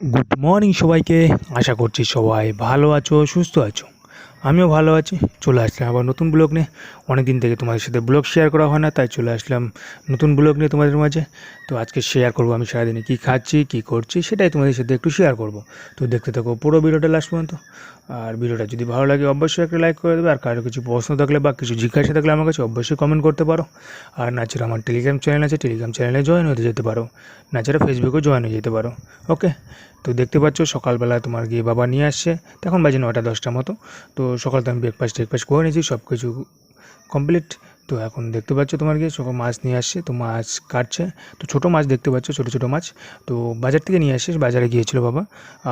Good morning সবাইকে। আশা করছি সবাই ভালো আছো সুস্থ আছো। আমিও ভালো আছি, চলে আসলাম আবার নতুন ব্লগ নিয়ে। অনেক দিন থেকে তোমাদের সাথে ব্লগ শেয়ার করা হয় না, তাই চলে আসলাম নতুন ব্লগ নিয়ে তোমাদের মাঝে। তো আজকে শেয়ার করব আমি সারাদিনে কী খাচ্ছি, কী করছি, সেটাই তোমাদের সাথে একটু শেয়ার করব। তো দেখতে থাকো পুরো ভিডিওটা লাস্ট পর্যন্ত। আর ভিডিওটা যদি ভালো লাগে, অবশ্যই একটা লাইক করে দেবে। আর কারও কিছু প্রশ্ন থাকলে বা কিছু জিজ্ঞাসা থাকলে আমার কাছে অবশ্যই কমেন্ট করতে পারো। আর নাচের আমার টেলিগ্রাম চ্যানেল আছে টেলিগ্রাম চ্যানেলে জয়েন হতে যেতে পারো। নাচেরা ফেসবুকেও জয়েন হয়ে যেতে পারো। ওকে তো দেখতে পাচ্ছ সকালবেলা তোমার গিয়ে বাবা নিয়ে আসছে। তখন বাজে নটা দশটার মতো। তো সকাল তো আমি ব্রেকফাস্ট টেকফাস্ট করে নিয়েছি সব কিছু কমপ্লিট তো এখন দেখতে পাচ্ছ তোমার গিয়ে সকাল মাছ নিয়ে আসছে, তো মাছ কাটছে। তো ছোটো মাছ দেখতে পাচ্ছ, ছোটো ছোটো মাছ। তো বাজার থেকে নিয়ে আসছে বাজারে গিয়েছিল বাবা।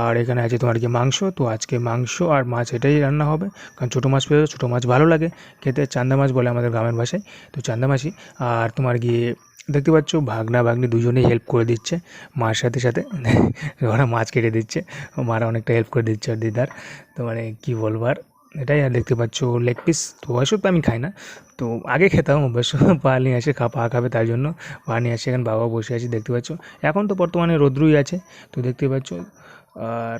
আর এখানে আছে তোমার গিয়ে মাংস, তো আজকে মাংস আর মাছ এটাই রান্না হবে। কারণ ছোটো মাছ পেয়ে ছোটো মাছ ভালো লাগে। খেতে চান্দা মাছ বলে আমাদের গ্রামের ভাষায়। তো চান্দা মাছই। আর তোমার গিয়ে দেখতে পাচ্ছ, ভাগনা, ভাগ্নি দুজনেই হেল্প করে দিচ্ছে। মার সাথে সাথে ওরা মাছ কেটে দিচ্ছে। মারা অনেকটা হেল্প করে দিচ্ছে আর দিদার। তো মানে কী বলব আর। এটাই আর দেখতে পাচ্ছ লেগ পিস তো অবশ্য তো আমি খাই না। তো আগে খেতাম অবশ্য পা নিয়ে আসে খা পা খাবে তার জন্য। পা নিয়ে আসে এখানে বাবা বসে আছে, দেখতে পাচ্ছ। এখন তো বর্তমানে রোদ্রুই আছে, তো দেখতে পাচ্ছ। আর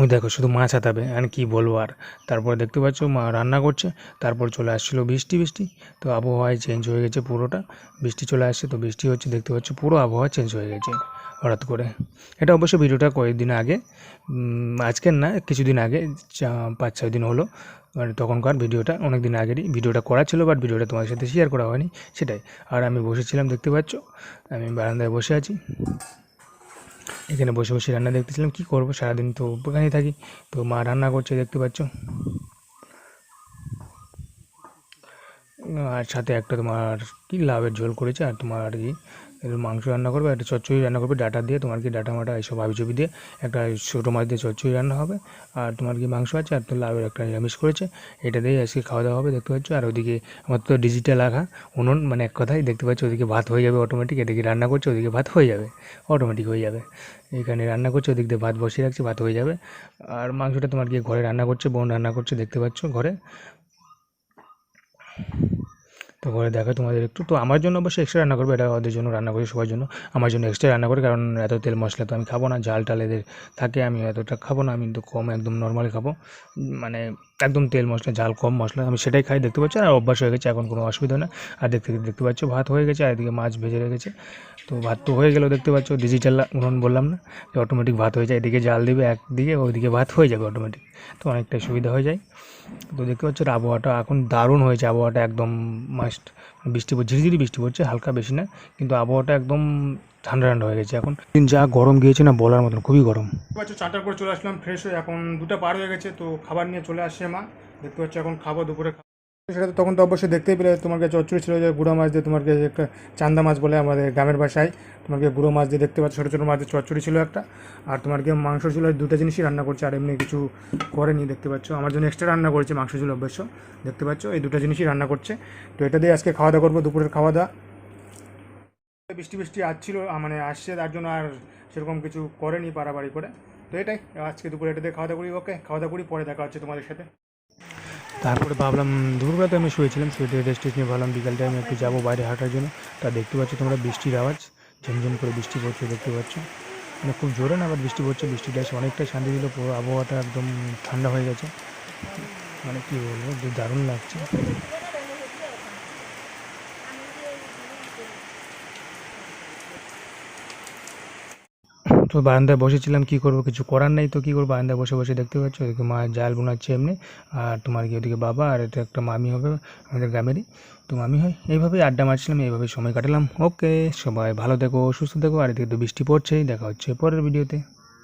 ওই দেখো, শুধু মাছ হাতাবে আর কি বলব আর। তারপর দেখতে পাচ্ছ, মা রান্না করছে, তারপর চলে আসছিল বৃষ্টি বৃষ্টি। তো আবহাওয়ায় চেঞ্জ হয়ে গেছে পুরোটা। বৃষ্টি চলে আসছে, তো বৃষ্টি হচ্ছে, দেখতে পাচ্ছ, পুরো আবহাওয়া চেঞ্জ হয়ে গেছে। হঠাৎ করে। এটা অবশ্য ভিডিওটা কয়েকদিন আগে আজকের না, কিছুদিন আগে পাঁচ, ছয় দিন হলো। মানে তখনকার ভিডিওটা, অনেক দিন আগেরই। ভিডিওটা করা ছিল বাট ভিডিওটা তোমার সাথে শেয়ার করা হয়নি। সেটাই। আর আমি বসেছিলাম, দেখতে পাচ্ছ? আমি বারান্দায় বসে আছি। এখানে বসে বসে রান্না দেখতেছিলাম। কী করব? সারাদিন তো ওখানেই থাকি। তো মা রান্না করছে, দেখতে পাচ্ছ? আর সাথে একটা তোমার কি লাভের ঝোল করেছে, আর তোমার কি একটু মাংস রান্না করবে, একটা চচ্চড়ি রান্না করবে, ডাটা দিয়ে তোমার কি ডাটা মাটা এইসব হাবিচবি দিয়ে একটা ছোটো মাছ দিয়ে চচ্চড়ি রান্না হবে। আর তোমার কি মাংস আছে, আর তো লাভের একটা নিরামিষ করেছে, এটা দিয়ে আজকে খাওয়া দাওয়া হবে, দেখতে পাচ্ছ। আর ওদিকে আমার তো ডিজিটাল আঘা, উনুন মানে এক কথাই দেখতে পাচ্ছ, ওদিকে ভাত হয়ে যাবে অটোমেটিক এদিকে রান্না করছে, ওদিকে ভাত হয়ে যাবে অটোমেটিক হয়ে যাবে। এখানে রান্না করছে, ওদিক দিয়ে ভাত বসিয়ে রাখছে, ভাত হয়ে যাবে। আর মাংসটা তোমার গিয়ে ঘরে রান্না করছে, বোন রান্না করছে, দেখতে পাচ্ছ ঘরে। তো করে দেখো তোমাদের একটু, তো আমার জন্য অবশ্যই এক্সট্রা রান্না করবে, এটা ওদের জন্য রান্না করি, সবার জন্য। আমার জন্য এক্সট্রা রান্না করে, কারণ এত তেল মশলা তো আমি খাব না ঝাল টাল এদের থাকে, আমি এতটা খাব না, আমি তো কম, একদম নর্মাল খাব। মানে একদম তেল মশলা, ঝাল, কম মশলা, আমি সেটাই খাই, দেখতে পাচ্ছি? আর অভ্যাস হয়ে গেছে, এখন কোনো অসুবিধা না। আর দেখতে দেখতে পাচ্ছ, ভাত হয়ে গেছে, আর এদিকে মাছ ভেজে রেখেছে। তো ভাত তো হয়ে গেলেও দেখতে পাচ্ছ? ডিজিটাল উনুন বললাম না, যে অটোমেটিক ভাত হয়ে যায়, এদিকে জাল দেবে একদিকে ওইদিকে ভাত হয়ে যাবে অটোমেটিক তো অনেকটাই সুবিধা হয়ে যায়। তো দেখতে পাচ্ছ আবহাওয়াটা এখন দারুণ হয়েছে, আবহাওয়াটা একদম মাস্ট বৃষ্টি পড়ছে, ঝিরিঝিরি বৃষ্টি পড়ছে, হালকা বেশি না, কিন্তু আবহাওয়াটা একদম ঠান্ডা ঠান্ডা হয়ে গেছে। এখন দিন যা গরম গিয়েছে না, বলার মতন, খুবই গরম। চারটার পর চলে আসলাম ফ্রেশ হয়ে, এখন দুটা পার হয়ে গেছে, তো খাবার নিয়ে চলে আসছে মা। দেখতে পাচ্ছি, এখন খাবার দুপুরে। সেটা তো তখন তো অবশ্যই দেখতেই পেলে। তোমার কাছে চচ্চড়ি ছিল যে গুঁড়ো মাছ দিয়ে তোমার কাছে একটা চান্দা মাছ বলে আমাদের গ্রামের ভাষায় তোমাকে গুঁড়ো মাছ দিয়ে দেখতে পাচ্ছ, ছোটো ছোটো মাছের চচ্চড়ি ছিল একটা। আর তোমার গিয়ে মাংস ছিল দুটো জিনিসই রান্না করছে, আর এমনি কিছু করেনি দেখতে পাচ্ছ। আমার জন্য এক্সট্রা রান্না করেছে, মাংস ছিল অবশ্য, দেখতে পাচ্ছ। এই দুটো জিনিসই রান্না করছে। তো এটা দিয়ে আজকে খাওয়া দাওয়া করব, দুপুরের খাওয়া দাওয়া। বৃষ্টি বৃষ্টি আসছিল মানে আসছে তার জন্য আর সেরকম কিছু করেনি পাড়াবাড়ি করে। তো এটাই, আজকে দুপুরে এটা দিয়ে খাওয়া দাওয়া করি, ওকে। খাওয়া দাওয়া করি, পরে দেখা হচ্ছে তোমাদের সাথে। তারপরে ভাবলাম, দুপুরবেলাতে আমি শুয়েছিলাম, শুয়ে রেস্ট নিয়ে ভাবলাম বিকাল টাইমে একটু যাব বাইরে হাঁটার জন্য। তা দেখতে পাচ্ছ তোমরা বৃষ্টির আওয়াজ, ঝমঝম করে বৃষ্টি পড়ছে দেখতে পাচ্ছ। মানে খুব জোরে না আবার বৃষ্টি পড়ছে, বৃষ্টিটা এসে অনেকটাই শান্তি দিল, পুরো আবহাওয়াটা একদম ঠান্ডা হয়ে গেছে। মানে কী বলব দারুণ লাগছে। তো বারান্দায় বসেছিলাম, কী করব? কিছু করার নেই তো, কী করব? বারান্দায় বসে বসে দেখতে পাচ্ছ ওদিকে মা জাল বোনাচ্ছে এমনি, আর তোমার কি ওদিকে বাবা, আর এটা একটা মামি হবে আমাদের গ্রামেরই। তো মামি হয়, এইভাবেই আড্ডা মারছিলাম, এইভাবেই সময় কাটালাম। ওকে, সবাই ভালো দেখো সুস্থ থেকো, আর এদিকে তো বৃষ্টি পড়ছেই, দেখা হচ্ছে পরের ভিডিওতে।